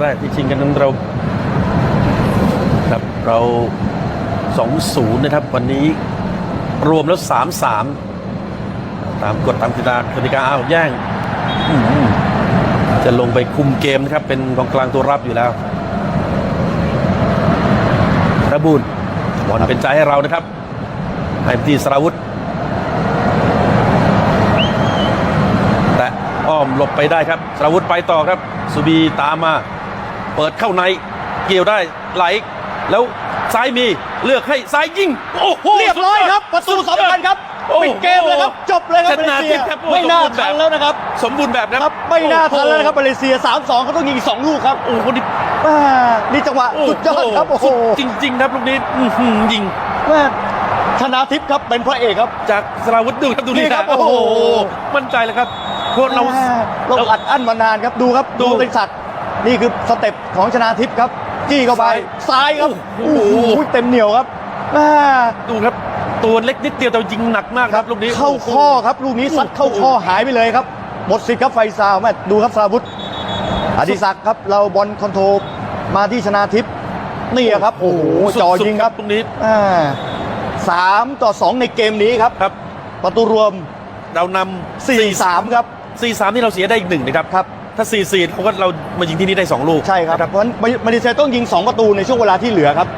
แรกที่ชิงกันนั้นเราครับเรา2-0นะครับ วันนี้รวมแล้ว 3-3 ตามกฎตามกติกากติกาอ้าวแย่งจะลงไปคุมเกมนะครับ เป็นกองกลางตัวรับอยู่แล้วระบุญบอลเป็นใจให้เรานะครับให้ไปที่สราวุธแต่อ้อมหลบไปได้ครับสราวุธไปต่อครับ สุบีตามมา เปิดเข้าในเกี่ยวได้ไหลแล้วซ้ายมีเลือกให้ซ้ายยิงโอ้โหเรียบร้อยครับ ประตูสำคัญครับโอ้โหปิดเกมเลยครับจบเลยครับชมาเลนะเซียทิพย์ครับโอ้ไม่น่าสมบูรณ์แบบทันแล้วนะครับ สมบูรณ์แบบนะครับไม่น่าทันแล้วนะครับมาเลเซีย 3-2เขาต้องยิงอีก2ลูกครับโอ้โหนี่แม่นี่จังหวะสุดยอดครับโอ้โหสุดจริงๆครับลูกนี้อื้อหือยิงแม่ชนะทิพย์ครับเป็นพระเอกครับ จากสราวุธดูครับดูนี่นี่ครับโอ้โอ้โหโหมั่นใจเลยครับเพราะเราแม่เราอัดอั้นมานานครับดูครับดูดูเป็นสัตว์ นี่คือสเต็ปของชนะทิพย์ครับ จี้เข้าไปซ้ายครับโอ้โอ้โหโหเต็มเหนียวครับแม่ดูครับตัวเล็กนิดเดียวแต่ยิงหนักมากครับลูกนี้เข้าข้อครับลูกนี้ซัดเข้าข้อหายไปเลยครับหมดสิทธิ์ครับไฟซาวแม่ดูครับสราวุธอดิศักดิ์ครับ เราบอลคอนโทรลมาที่ชนาทิพย์นี่อะครับโอ้โหสุดจอสุดยิงครับตรงนี้อ่าสามต่อสองในเกมนี้ครับครับ ประตูรวมเรานำ4-3ครับสี่สามที่เราเสียได้อีกหนึ่งนะครับครับ ถ้าสี่สี่เขาก็เรามายิงที่นี่ได้สองลูกใช่ครับเพราะฉะนั้นมาเลเซียต้องยิง 2 ประตูในช่วงเวลาที่เหลือครับ